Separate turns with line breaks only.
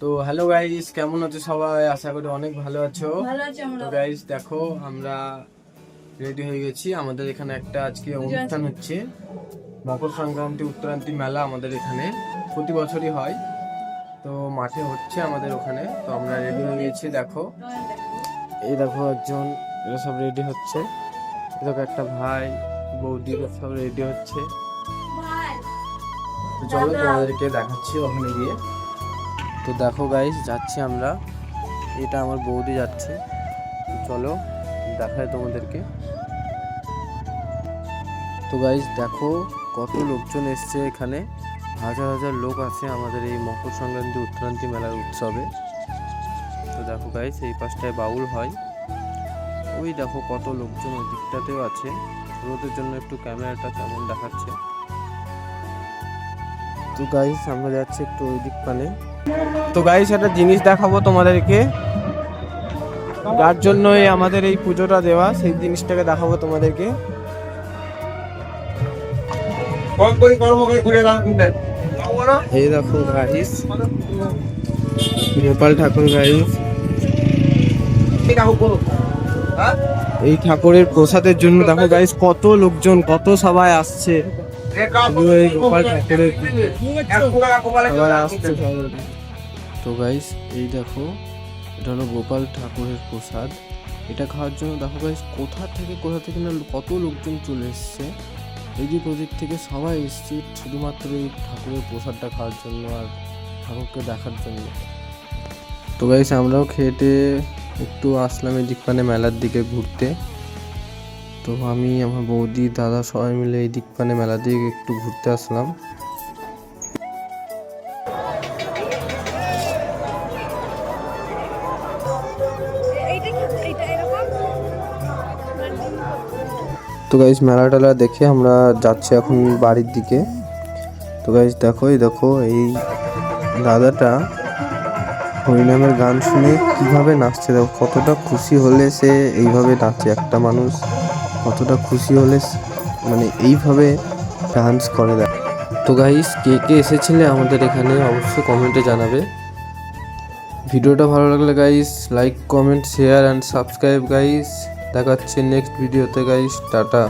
তো hello guys কেমন আছো সবাই? আশা করি অনেক ভালো আছো। তো গাইস দেখো আমরা রেডি হয়ে গেছি। আমাদের এখানে একটা আজকে অনুষ্ঠান হচ্ছে। মকর সংক্রান্তি উত্তরান্তি মেলা আমাদের এখানে প্রতি বছরই হয়। তো মাঠে হচ্ছে আমাদের ওখানে। তো আমরা রেডি হয়ে গেছি দেখো। এই দেখো একজন এরা সব রেডি হচ্ছে। দেখো একটা ভাই বৌদি সব রেডি হচ্ছে। তো চলো তোমাদেরকে দেখাচ্ছি ওখানে গিয়ে। তো দেখো গাইস যাচ্ছি আমরা। এটা আমার বৌদি যাচ্ছে। চলো দেখায় তোমাদেরকে। তো গাইস দেখো কত লোকজন এসছে এখানে। হাজার হাজার লোক আছে আমাদের এই মকর সংক্রান্তি উত্তরান্তি মেলার উৎসবে। তো দেখো গাইস এই পাশটায় বাউল হয়। ওই দেখো কত লোকজন ওই দিকটাতেও আছে। ছোটদের জন্য একটু ক্যামেরাটা কেমন দেখাচ্ছে। তো গাইস আমরা যাচ্ছি একটু ওই দিক পানে। তো গাইস একটা জিনিস দেখাবো তোমাদেরকে। যার জন্যই আমাদের এই পুজোটা দেওয়া সেই জিনিসটাকে দেখাবো তোমাদেরকে। এই দেখো গাইস গোপাল ঠাকুর গাইস? এই ঠাকুরের প্রসাদের জন্য দেখো গাইস কত লোকজন কত সবাই আসছে। তো গাইস এই দেখো, এটা হলো গোপাল ঠাকুরের প্রসাদ। এটা খাওয়ার জন্য দেখো গাইস কোথা থেকে কোথা থেকে না কত লোকজন চলে এসছে। এদিক ওদিক থেকে সবাই এসছে, শুধুমাত্র এই ঠাকুরের প্রসাদটা খাওয়ার জন্য আর ঠাকুরকে দেখার জন্য। তো গাইস আমরাও খেটে একটু আসলাম এদিক মানে মেলার দিকে ঘুরতে। তো আমি, আমার বৌদি, দাদা সবাই মিলে এই দিক পানে মেলার দিকে একটু ঘুরতে আসলাম। তো গাইজ মেলা টেলা দেখে আমরা যাচ্ছি এখন বাড়ির দিকে। তো গাইজ দেখো, এই দেখো, এই দাদাটা হরিনামের গান শুনে কীভাবে নাচছে, দেখো, কতটা খুশি হলে সে এইভাবে নাচে। একটা মানুষ কতটা খুশি হলে মানে এইভাবে ডান্স করে দেয় তো গাইস কে কে এসেছিলে আমাদের এখানে অবশ্যই কমেন্টে জানাবে। ভিডিওটা ভালো লাগলে guys like comment share and subscribe guys দেখাচ্ছে নেক্সট ভিডিওতে গাইস টাটা।